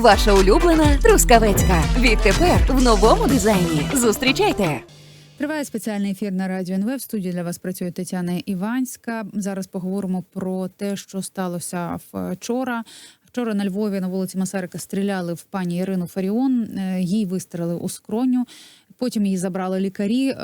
Ваша улюблена трускавецька. Відтепер в новому дизайні. Зустрічайте. Триває спеціальний ефір на радіо НВ. В студії для вас працює Тетяна Іванська. Зараз поговоримо про те, що сталося вчора. Вчора на Львові на вулиці Масарика стріляли в пані Ірину Фаріон. Е, Їй вистрелили у скроню. Потім її забрали лікарі.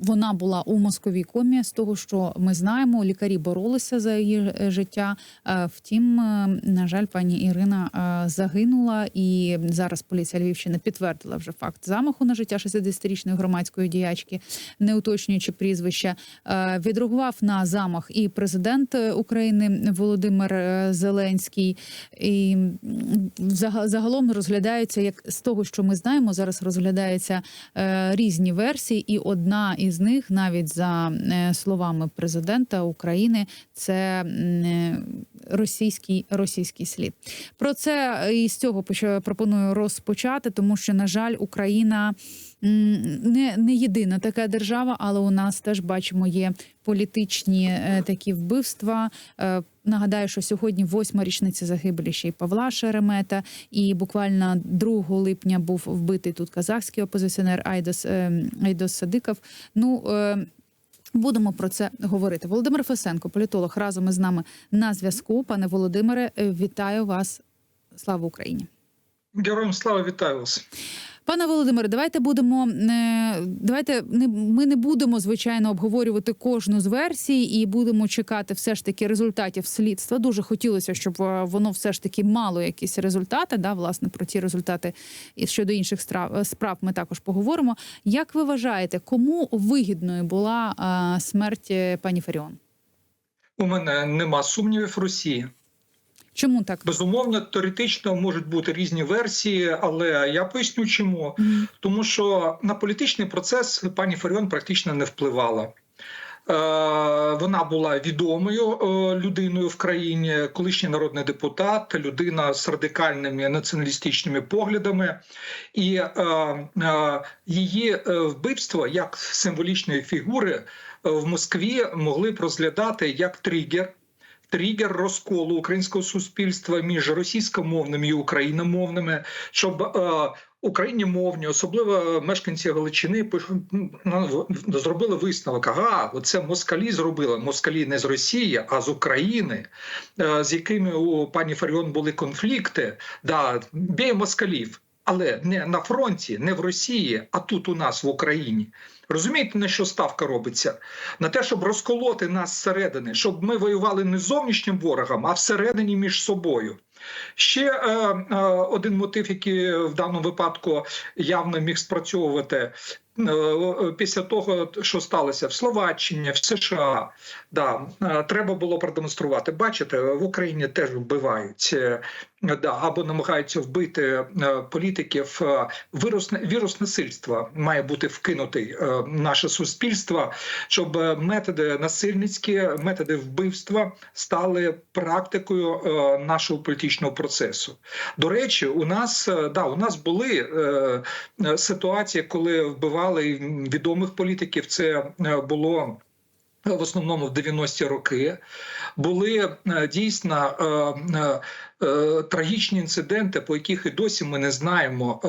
Вона була у мозковій комі. З того, що ми знаємо, лікарі боролися за її е, життя. Е, Втім, е, на жаль, пані Ірина загинула, і зараз поліція Львівщини підтвердила вже факт замаху на життя 60-річної громадської діячки, не уточнюючи прізвище. Е, Відреагував на замах і президент України Володимир Зеленський. І загалом розглядаються, як з того, що ми знаємо, зараз розглядаються різні версії, і одна із них, навіть за е, словами президента України, це е, російський російський слід. Про це е, і з цього пропоную розпочати, тому що на жаль, Україна не, не єдина така держава, але у нас теж бачимо є політичні такі вбивства. Нагадаю, що сьогодні восьма річниця загибелі ще й Павла Шеремета, і буквально 2 липня був вбитий тут казахський опозиціонер Айдос, е, Айдос Садиков. Ну е, Будемо про це говорити. Володимир Фесенко, політолог, разом із нами на зв'язку. Пане Володимире, е, вітаю вас. Слава Україні. Героям слава вітаю вас. Пане Володимире, давайте будемо е, давайте не ми не будемо звичайно обговорювати кожну з версій і будемо чекати все ж таки результатів слідства. Дуже хотілося, щоб е, воно все ж таки мало якісь результати. Да, власне, про ті результати і щодо інших страв, справ ми також поговоримо. Як ви вважаєте, кому вигідною була е, смерть е, пані Фаріон? У мене нема сумнівів Росії. Чому так? Безумовно, теоретично можуть бути різні версії, але я поясню, чому Мгм. тому, що на політичний процес пані Фаріон практично не впливала. Е, Вона була відомою е, людиною в країні, колишній народний депутат, людина з радикальними націоналістичними поглядами, і е, її вбивство як символічної фігури в Москві могли б розглядати як тригер. Тригер розколу українського суспільства між російськомовними і україномовними, щоб е, україномовні, особливо мешканці Галичини, пиш- ну, зробили висновок. Ага, оце москалі зробили. Москалі не з Росії, а з України, е, з якими у пані Фаріон були конфлікти. Да, бій москалів, але не на фронті, не в Росії, а тут у нас в Україні. Розумієте, на що ставка робиться? На те, щоб розколоти нас зсередини, щоб ми воювали не з зовнішнім ворогом, а всередині між собою. Ще е, е, один мотив, який в даному випадку явно міг спрацьовувати е, після того, що сталося в Словаччині, в США. Да, е, треба було продемонструвати. Бачите, в Україні теж вбивають. Да, або намагаються вбити е, політиків. Е, Вірус, вірус насильства має бути вкинутий е, наше суспільство, щоб методи насильницькі, методи вбивства стали практикою нашого політичного процесу. До речі, у нас да, у нас були ситуації, коли вбивали відомих політиків. Це було. В основному в 90-ті роки були е, дійсно е, е, трагічні інциденти, по яких і досі ми не знаємо,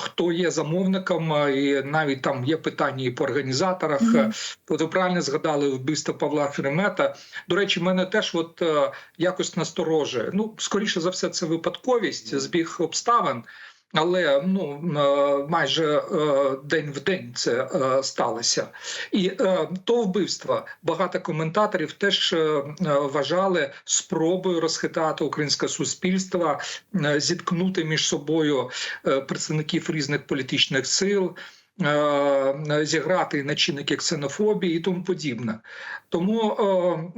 хто є замовником, і навіть там є питання і по організаторах. Мгм. От ви правильно згадали вбивство Павла Шеремета. До речі, мене теж от якось насторожує. Ну, скоріше за все, це випадковість, збіг обставин. Але ну е, майже е, день в день це е, сталося, і то вбивство багато коментаторів теж вважали спробою розхитати українське суспільство, зіткнути між собою представників різних політичних сил. Е, Зіграти на чинники ксенофобії і тому подібне. Тому е,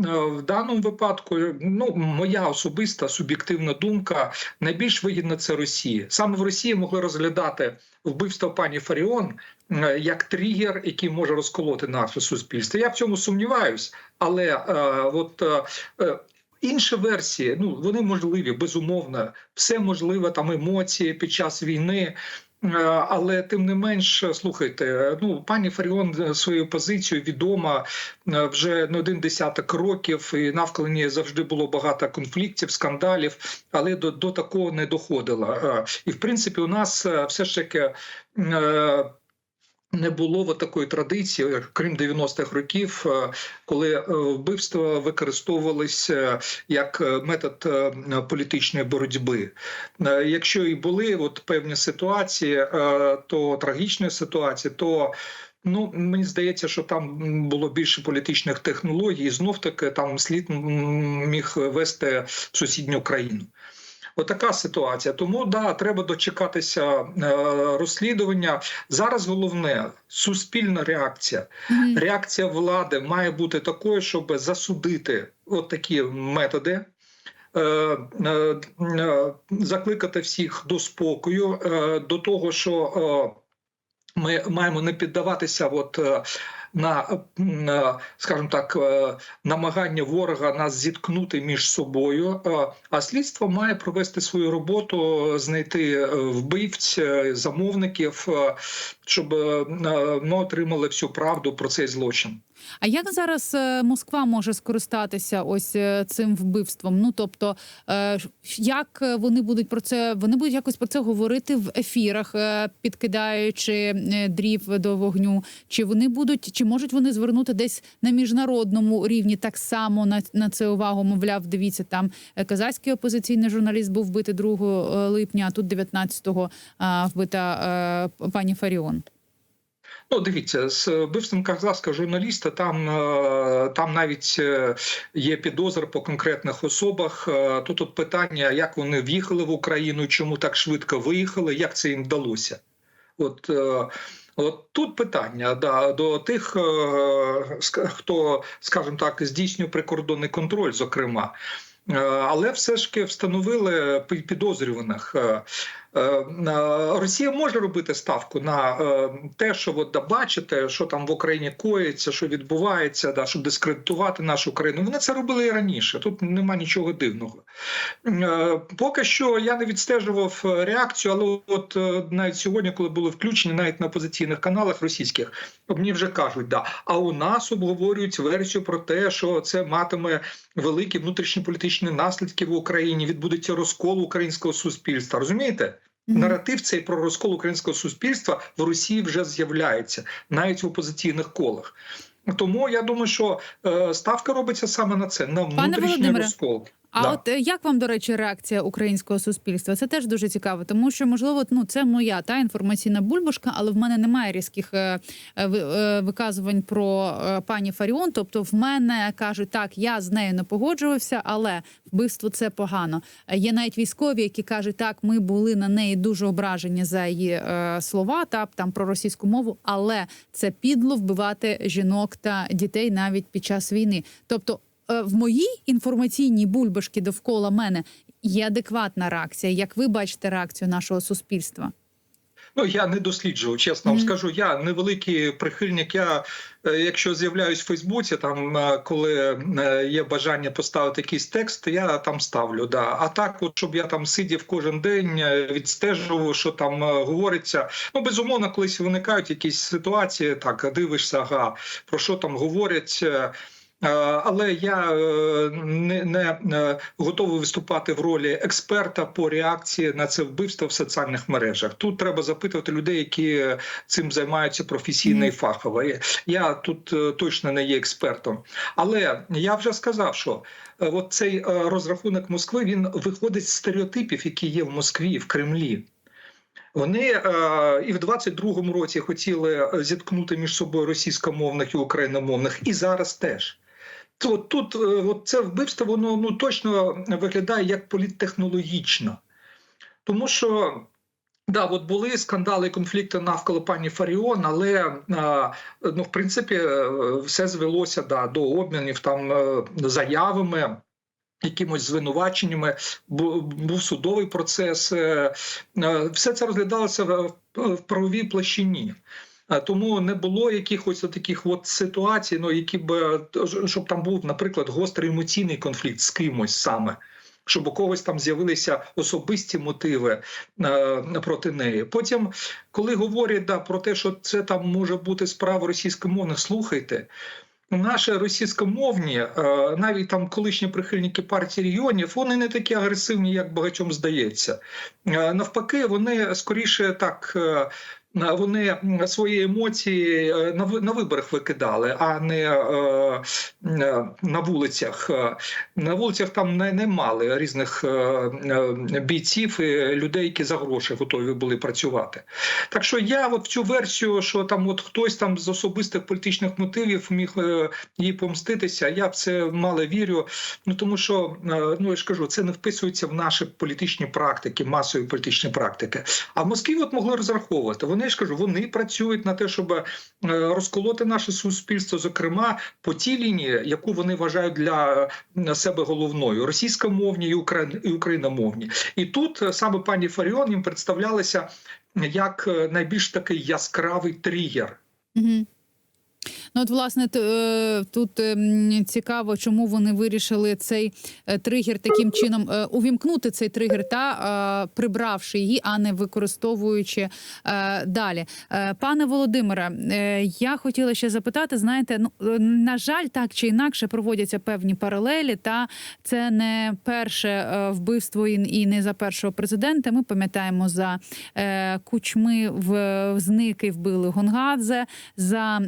е, в даному випадку, ну моя особиста суб'єктивна думка, найбільш вигідна це Росії. Саме в Росії могли розглядати вбивство пані Фаріон е, як тригер, який може розколоти наше суспільство. Я в цьому сумніваюсь, але е, от. е, е, Інші версії, ну вони можливі, безумовно, все можливе, там емоції під час війни. Е, Але тим не менш, слухайте, ну пані Фаріон свою позицію відома е, вже не один десяток років, і навколо неї завжди було багато конфліктів, скандалів, але до, до такого не доходило. Е, І в принципі, у нас е, все ж таки. Не було такої традиції, крім 90-х років, е, коли е, вбивства використовувалися як е, метод е, політичної боротьби. Якщо і були от певні ситуації, то трагічні ситуації, то ну мені здається, що там було більше політичних технологій, і знов таки там слід міг вести сусідню країну. Отака ситуація. Тому да, треба дочекатися е, розслідування. Зараз головне суспільна реакція. Реакція влади має бути такою, щоб засудити от такі методи. е, е, Закликати всіх до спокою, до того, що ми маємо не піддаватися от на, скажімо так, е, намагання ворога нас зіткнути між собою. е, А слідство має провести свою роботу, знайти е, вбивць, замовників, щоб ми отримали всю правду про цей злочин. А як зараз Москва може скористатися ось цим вбивством? Ну тобто, як вони будуть про це? Вони будуть якось про це говорити в ефірах, підкидаючи дрів до вогню? Чи вони будуть, чи можуть вони звернути десь на міжнародному рівні так само на, на це увагу? Мовляв, дивіться, там е, казахський опозиційний журналіст був вбитий 2 липня, а тут 19-го а, вбита е, пані Фаріон. Ну, дивіться, з вбивством казахського журналіста там, е, там навіть е, є підозри по конкретних особах. Е, Тут от питання, як вони в'їхали в Україну, чому так швидко виїхали, як це їм вдалося. От, е, от тут питання да, до тих, е, хто, скажімо так, здійснює прикордонний контроль, зокрема. Е, Але все ж таки встановили пі- підозрюваних. Е, Росія може робити ставку на е, те, що от, бачите, що там в Україні коїться, що відбувається, да, щоб дискредитувати нашу країну. Вони це робили і раніше. Тут нема нічого дивного. Е, Поки що я не відстежував реакцію, але от навіть сьогодні, коли були включені навіть на опозиційних каналах російських, мені вже кажуть, да. А у нас обговорюють версію про те, що це матиме великі внутрішньополітичні наслідки в Україні, відбудеться розкол українського суспільства. Розумієте? Наратив цей про розкол українського суспільства в Росії вже з'являється навіть в опозиційних колах. Тому я думаю, що е, ставка робиться саме на це на внутрішній розкол. А Да. от е, як вам, до речі, реакція українського суспільства? Це теж дуже цікаво, тому що можливо, ну це моя та інформаційна бульбашка, але в мене немає різких е, е, ви- виказувань про пані Фаріон. Тобто, в мене кажуть, так я з нею не погоджувався, але вбивство це погано. Є навіть військові, які кажуть, так ми були на неї дуже ображені за її слова, та там про російську мову, але це підло вбивати жінок та дітей навіть під час війни. Тобто в моїй інформаційній бульбашці довкола мене є адекватна реакція. Як ви бачите реакцію нашого суспільства? Ну я не досліджував, чесно вам скажу. Я невеликий прихильник. Я е, якщо з'являюсь в Фейсбуці, там е, коли е, є бажання поставити якийсь текст, я там ставлю. Да. А так, от щоб я там сидів кожен день, е, відстежував, що там е, говориться. Ну безумовно, колись виникають якісь ситуації. Так дивишся, ага, про що там говорять. Е, Але я е, не, не е, готовий виступати в ролі експерта по реакції на це вбивство в соціальних мережах. Тут треба запитувати людей, які цим займаються професійно і фахово. Я тут точно не є експертом. Але я вже сказав, що от цей розрахунок Москви він виходить з стереотипів, які є в Москві, в Кремлі. Вони е, і в 22-му році хотіли зіткнути між собою російськомовних і україномовних, і зараз теж. То тут е, от це вбивство, воно ну точно виглядає як політтехнологічно. Тому що. Да, от були скандали і конфлікти навколо пані Фаріон, але ну, в принципі е, все звелося да, до обмінів там е, заявами, якимось звинуваченнями. Був судовий процес. е, е, Все це розглядалося в правовій площині. Е, Тому не було якихось таких от ситуацій, ну які б е, щоб там був, наприклад, гострий емоційний конфлікт з кимось саме. щоб у когось там з'явилися особисті мотиви е, проти неї. Потім, коли говорять да, про те, що це там може бути справа російськомовних, слухайте. Наші російськомовні, е, навіть там колишні прихильники партії регіонів, вони не такі агресивні, як багатьом здається. Е, Навпаки, вони скоріше так. е, Вони свої емоції е, на ви- на виборах викидали, а не е, е, на вулицях. Е, На вулицях там не, мали різних е, е, бійців і людей, які за гроші готові були працювати. Так що я от в цю версію, що там от хтось там з особистих політичних мотивів міг е, їй помститися, я в це мало вірю. Ну тому що е, ну я ж кажу, це не вписується в наші політичні практики, масові політичні практики. А в Москві от могли розраховувати. Вони я ж кажу, вони працюють на те, щоб е, розколоти наше суспільство, зокрема по тій лінії, яку вони вважають для е, себе головною російськомовні і україномовні. І тут е, саме пані Фаріон їм представлялися як найбільш такий яскравий тригер. Угу. Ну, от, власне, е, тут ем, цікаво, чому вони вирішили цей е, тригер таким чином е, увімкнути цей тригер та прибравши її, а не використовуючи далі. Пане Володимире, я хотіла ще запитати: знаєте, ну на жаль, так чи інакше проводяться певні паралелі, та це не перше вбивство і не за першого президента. Ми пам'ятаємо за кучми в зники вбили Гонгадзе, за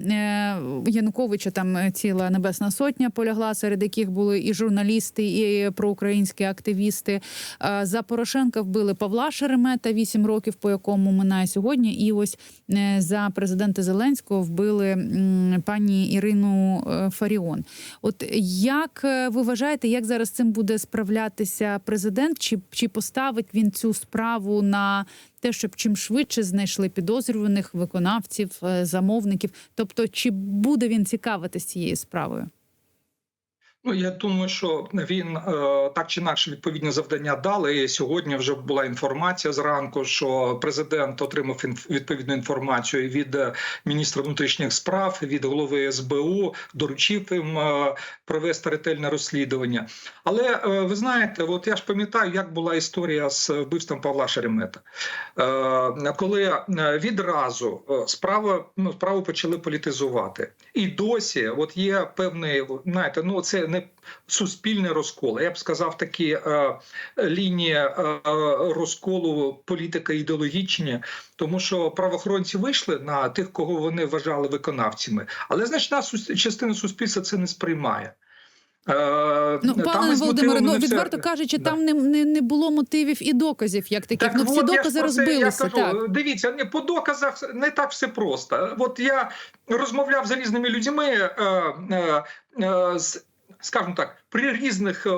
Януковича там е, ціла небесна сотня полягла, серед яких були і журналісти, і проукраїнські активісти. Е, За Порошенка вбили Павла Шеремета, 8 років, по якому минає сьогодні. І ось е, за президента Зеленського вбили пані Ірину Фаріон. От як ви вважаєте, як зараз цим буде справлятися президент? Чи, чи поставить він цю справу на те, щоб чим швидше знайшли підозрюваних виконавців, е, замовників? Тобто, чи буде він цікавитись цією справою? Ну я думаю, що він е, так чи інакше відповідні завдання дали. І сьогодні вже була інформація зранку, що президент отримав відповідну інформацію від е, міністра внутрішніх справ, від голови СБУ, доручив їм е, провести ретельне розслідування. Але ви знаєте, от я ж пам'ятаю, як була історія з вбивством Павла Шеремета, коли відразу справу, ну, справу почали політизувати. І досі, от є певний, знаєте, ну це не суспільний розкол. Я б сказав, такі е, лінії е, розколу політика ідеологічні, тому що правоохоронці вийшли на тих, кого вони вважали виконавцями, але значна частина суспільства це не сприймає. Е, Ну, пане Володимире, ну відверто кажучи, Да. там не, не, не було мотивів і доказів, як таких. ну всі от докази це- розбилися. Я кажу, так. Дивіться, не по доказах не так все просто. От я розмовляв з різними людьми. Е, е, е, з, Скажімо так, при різних е, е,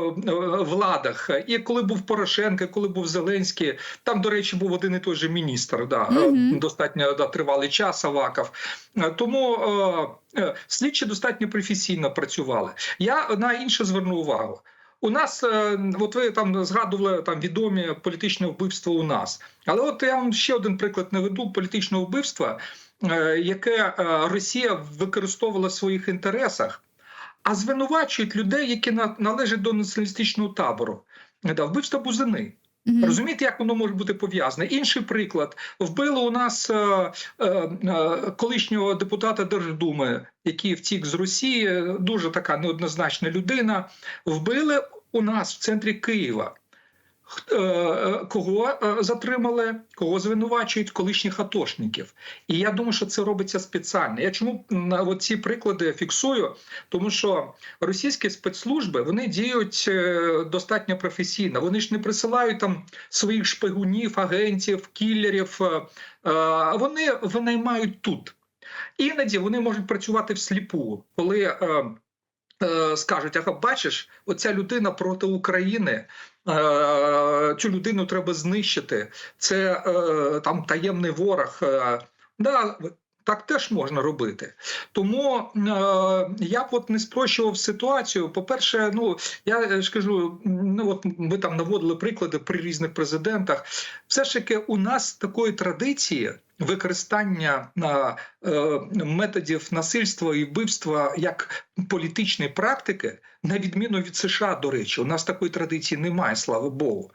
владах, і коли був Порошенко, коли був Зеленський, там, до речі, був один і той же міністр, да, Мгм. достатньо да, тривалий час Аваков. Тому е, слідчі достатньо професійно працювали. Я на інше зверну увагу. У нас, от ви там згадували там відомі політичне вбивство у нас. Але от я вам ще один приклад наведу політичного вбивства, яке Росія використовувала в своїх інтересах, а звинувачують людей, які належать до націоналістичного табору. Да, вбивство Бузини. Мгм. Розумієте, як воно може бути пов'язане? Інший приклад: вбили у нас е, е, е, колишнього депутата Держдуми, який втік з Росії, дуже така неоднозначна людина. Вбили у нас в центрі Києва. Е, е, Кого е, затримали, кого звинувачують колишніх атошників, і я думаю, що це робиться спеціально. Я чому ці приклади фіксую? Тому що російські спецслужби вони діють достатньо професійно. Вони ж не присилають там своїх шпигунів, агентів, кілерів. Вони винаймають тут. Іноді вони можуть працювати всліпу, коли. Е, Скажуть, ага, бачиш, оця людина проти України. е, Цю людину треба знищити. Це е, там таємний ворог. Да, так теж можна робити. Тому е, я б от не спрощував ситуацію. По-перше, ну я ж кажу, ну от ми там наводили приклади при різних президентах. Все ж таки, у нас такої традиції використання е, е, методів насильства і вбивства як політичної практики На відміну від США, до речі, у нас такої традиції немає, слава Богу.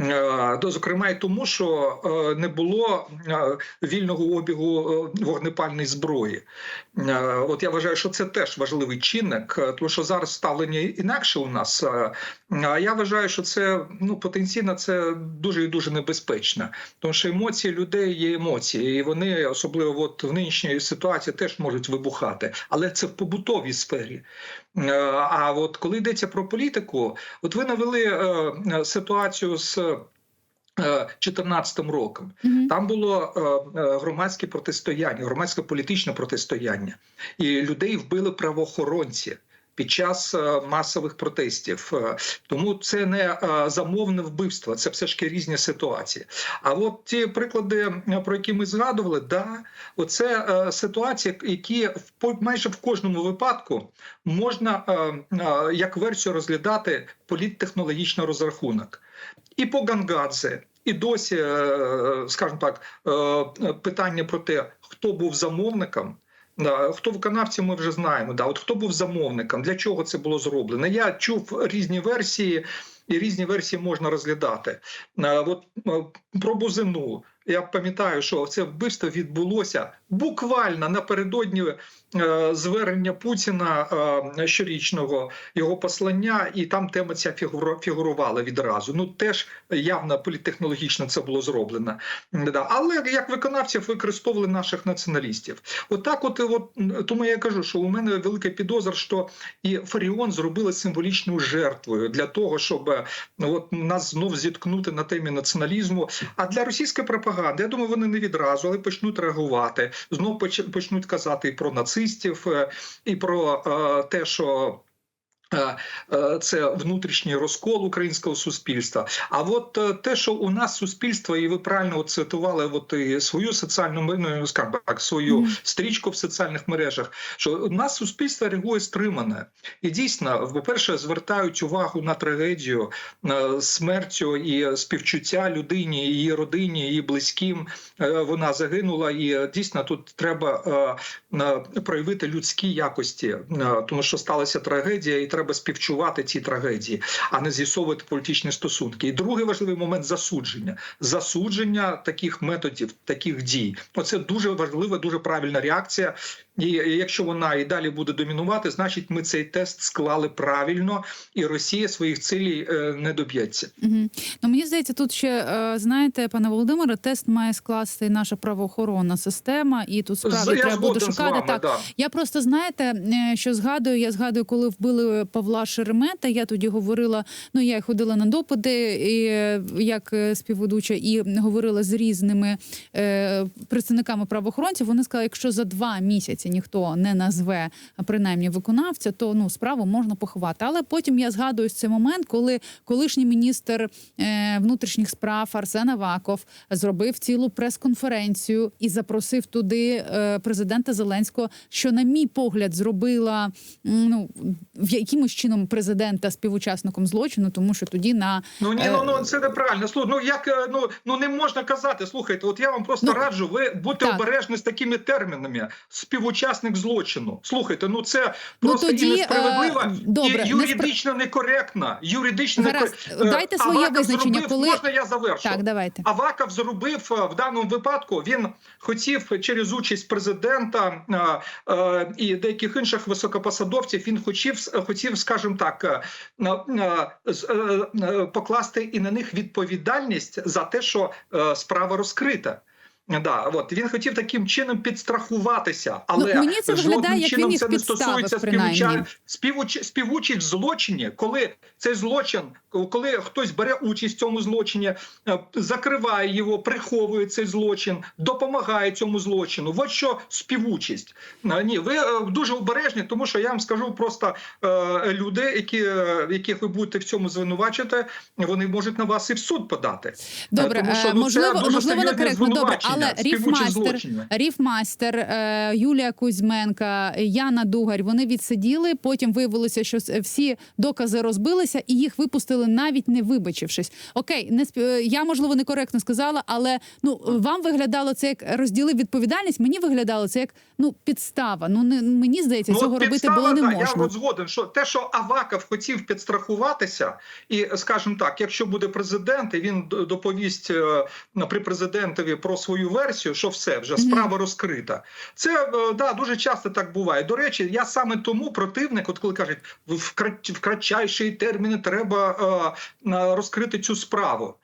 Е, Зокрема, і тому, що е, не було е, вільного обігу вогнепальної зброї. От я вважаю, що це теж важливий чинник, тому що зараз ставлення інакше у нас. А я вважаю, що це ну потенційно це дуже і дуже небезпечно, тому що емоції людей є емоції, і вони особливо от в нинішній ситуації теж можуть вибухати, але це в побутовій сфері. Е, А от коли йдеться про політику, от ви навели е, е, ситуацію з. 2014 роком Мгм. там було громадське протистояння, громадське політичне протистояння, і людей вбили правоохоронці. Під час е, масових протестів, Е, тому це не е, замовне вбивство, це все ж таки різні ситуації. А от ті приклади, про які ми згадували, да, оце ситуації, які в майже в кожному випадку можна як версію розглядати політтехнологічний розрахунок. І по Гангадзе, і досі, скажімо так, питання про те, хто був замовником. Хто виконавці, ми вже знаємо. Да, от хто був замовником, для чого це було зроблено? Я чув різні версії, і різні версії можна розглядати. Е, От е, про Бузину. Я пам'ятаю, що це вбивство відбулося буквально напередодні е, звернення Путіна е, щорічного його послання, і там тема ця фігурувала відразу. Ну теж явно політтехнологічно це було зроблено. Але як виконавців використовували наших націоналістів. Отак, от, от тому я кажу, що у мене велика підозра, що і Фаріон зробили символічною жертвою для того, щоб е, от нас знов зіткнути на темі націоналізму. А для російської пропаганди, я думаю, вони не відразу, але почнуть реагувати. Знов почнуть казати і про нацистів, е, і про е, те, що. Е, е, Це внутрішній розкол українського суспільства. А от е, те, що у нас суспільство, і ви правильно цитували от і свою соціальну ну, скажімо так, свою Мгм. стрічку в соціальних мережах, що у нас суспільство реагує стримане. І дійсно, по-перше, звертають увагу на трагедію смертю і співчуття людині, її родині, її близьким. Вона загинула, і дійсно тут треба проявити людські якості, тому що сталася трагедія, і треба співчувати ці трагедії, а не з'ясовувати політичні стосунки. І другий важливий момент засудження. Засудження таких методів, таких дій. Оце дуже важлива, дуже правильна реакція. І якщо вона і далі буде домінувати, значить ми цей тест склали правильно, і Росія своїх цілей е, не доб'ється. Мгм. Ну мені здається, тут ще е, знаєте, пане Володимире, тест має скласти наша правоохоронна система, і тут справді я треба буде шукати вами, так. да. Я просто знаєте, е, що згадую, я згадую, коли вбили Павла Шеремета. Я тоді говорила. Ну я ходила на допити і як співведуча, і говорила з різними е, представниками правоохоронців. Вони сказали, якщо за два місяці ніхто не назве принаймні виконавця, то ну справу можна поховати. Але потім я згадую цей момент, коли колишній міністр е, внутрішніх справ Арсен Аваков зробив цілу прес-конференцію і запросив туди е, президента Зеленського, що, на мій погляд, зробила ну в якимось чином президента співучасником злочину, тому що тоді на Ну ні, Е, ну, ну це неправильно. Слух, ну як ну ну не можна казати. Слухайте, от я вам просто Ну, раджу. Ви будьте так. обережні з такими термінами. Співучасник злочину. Слухайте, ну це Ну, просто тоді, і несправедливо, е, добре, і юридично некоректно. Юридично Гаразд, дайте своє Аваков визначення, зробив- коли- можна я завершу. так, давайте. Аваков зробив е, в даному випадку. Він хотів через участь президента е, е, і деяких інших високопосадовців. Він хотів, хотів, скажімо так, е, е, е, покласти і на них відповідальність за те, що е, справа розкрита. Да, от він хотів таким чином підстрахуватися, але Ну, мені це жодним виглядає, як чином він це не стосується співуч... співучасть в злочині, коли цей злочин, коли хтось бере участь в цьому злочині, е, закриває його, приховує цей злочин, допомагає цьому злочину. От що співучасть. Е, Ні, ви е, дуже обережні, тому що я вам скажу просто люди, які, яких ви будете в цьому звинувачити, вони можуть на вас і в суд подати. Добре, тому що, ну, можливо, це дуже можливо, некоректно. Добре, але ріфмастер, ріфмастер, Юлія Кузьменка, Яна Дугарь. Вони відсиділи. Потім виявилося, що всі докази розбилися, і їх випустили навіть не вибачившись. Окей, не сп... е, я можливо некоректно сказала, але ну вам виглядало це як розділив відповідальність. Мені виглядало це як ну підстава. Ну не мені здається, цього от робити було не можна. Я от згоден, що те, що Аваков хотів підстрахуватися, і скажімо так, якщо буде президент, і він доповість е, при президентові про свою версію, що все вже справа розкрита. Це е, да дуже часто так буває. До речі, я саме тому противник, от коли кажуть, в кратчайші терміни треба розкрити цю справу.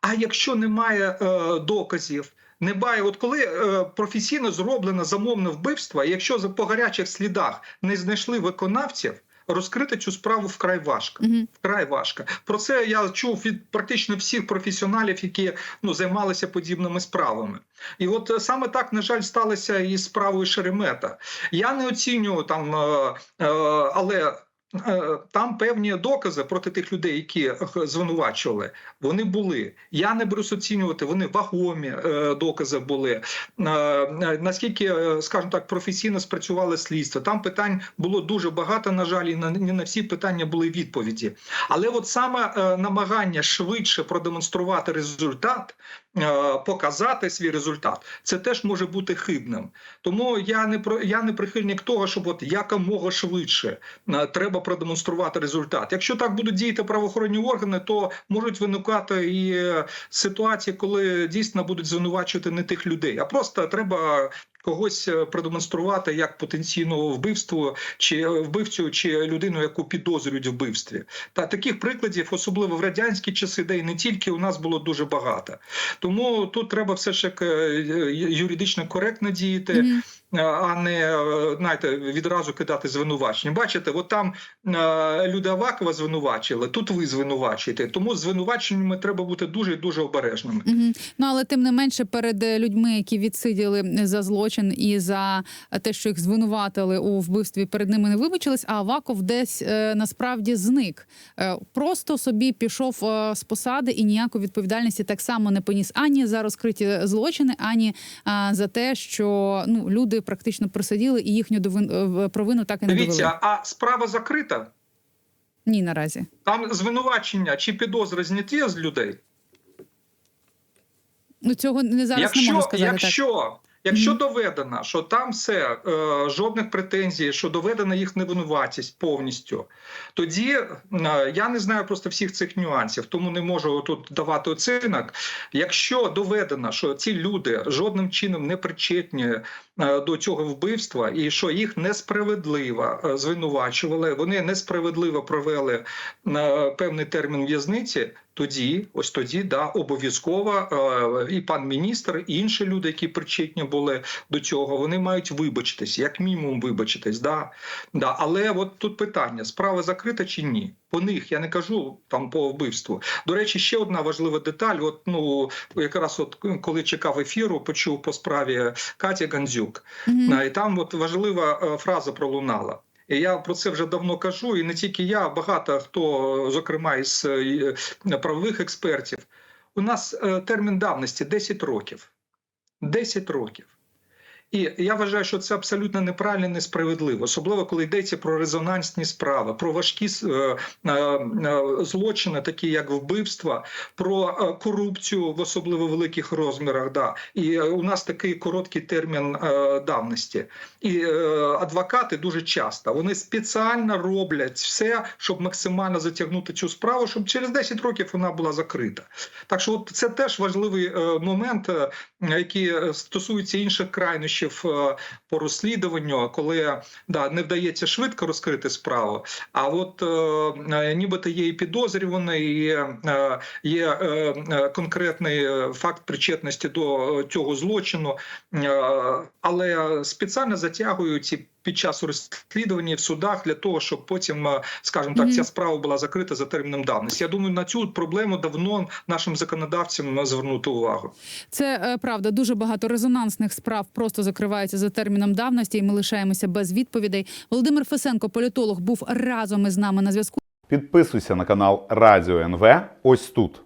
А якщо немає е, доказів, немає, от коли е, професійно зроблено замовне вбивство, і якщо за- по гарячих слідах не знайшли виконавців, розкрити цю справу вкрай важко. Мгм. Вкрай важко. Про це я чув від практично всіх професіоналів, які ну займалися подібними справами. І от е, саме так, на жаль, сталося і з справою Шеремета. Я не оцінюю там, е, е, але. Е, Там певні докази проти тих людей, які звинувачували, вони були. Я не берусь оцінювати, вони вагомі е, докази були. Е, Наскільки, скажімо так, професійно спрацювали слідство. Там питань було дуже багато. На жаль, і не на всі питання були відповіді. Але от саме намагання швидше продемонструвати результат, показати свій результат, це теж може бути хибним. Тому я не про я не прихильник того, щоб от якомога швидше е, треба продемонструвати результат. Якщо так будуть діяти правоохоронні органи, то можуть виникати і е, ситуації, коли дійсно будуть звинувачувати не тих людей, а просто треба. Когось е, продемонструвати як потенційного вбивство чи е, вбивцю, чи людину, яку підозрюють в вбивстві. Та таких прикладів, особливо в радянські часи, де і не тільки у нас було дуже багато. Тому тут треба все ж е, юридично коректно діяти. Мгм. Е, а не знаєте, відразу кидати звинувачення. Бачите, от там люди Авакова звинувачили, тут ви звинувачуєте. Тому з звинуваченнями треба бути дуже дуже обережними. Мгм. Ну але тим не менше, перед людьми, які відсиділи за злочин і за те, що їх звинуватили у вбивстві, перед ними не вибачились. А Аваков десь е, насправді зник. Е, просто собі пішов е, з посади і ніякої відповідальності так само не поніс ані за розкриті злочини, ані за те, що ну люди практично просиділи і їхню довин, е, провину так і не довели. Дивіться, а справа закрита. Ні, наразі. Там звинувачення чи підозри зняті з людей. Ну цього не зараз не можу сказати так. Якщо, доведено, що там все е, жодних претензій, що доведена їх невинуватість повністю, тоді е, я не знаю просто всіх цих нюансів, тому не можу тут давати оцінок. Якщо доведено, що ці люди жодним чином не причетні е, до цього вбивства, і що їх несправедливо е, звинувачували, вони несправедливо провели е, певний термін в'язниці. Тоді, ось тоді, да, обов'язково е, і пан міністр, і інші люди, які причетні були до цього, вони мають вибачитись, як мінімум вибачитись. Да, да. Але от тут питання: справа закрита чи ні? По них я не кажу там по вбивству. До речі, ще одна важлива деталь. От ну якраз от коли чекав ефіру, почув по справі Каті Гандзюк. Мгм. А, І там от важлива е, фраза пролунала. Я про це вже давно кажу, і не тільки я, а багато хто, зокрема із е, правових експертів. У нас е, термін давності 10 років. 10 років. І я вважаю, що це абсолютно неправильно несправедливо, особливо коли йдеться про резонансні справи, про важкі е, е, е, злочини, такі як вбивства, про корупцію в особливо великих розмірах. Да. І у нас такий короткий термін давності. І адвокати дуже часто вони спеціально роблять все, щоб максимально затягнути цю справу, щоб через 10 років вона була закрита. Так що, от це теж важливий момент, який стосується інших крайнощів е, по розслідуванню, коли да, не вдається швидко розкрити справу. А от е, е, нібито є і підозрюваний, і е, є е, конкретний факт причетності до цього злочину, е, але спеціально затягують і під час розслідування в судах для того, щоб потім, скажімо так, ця справа була закрита за терміном давності. Я думаю, на цю проблему давно нашим законодавцям звернути увагу. Це правда. Дуже багато резонансних справ просто закриваються за терміном давності, і ми лишаємося без відповідей. Володимир Фесенко, політолог, був разом із нами на зв'язку. Підписуйся на канал Радіо НВ ось тут.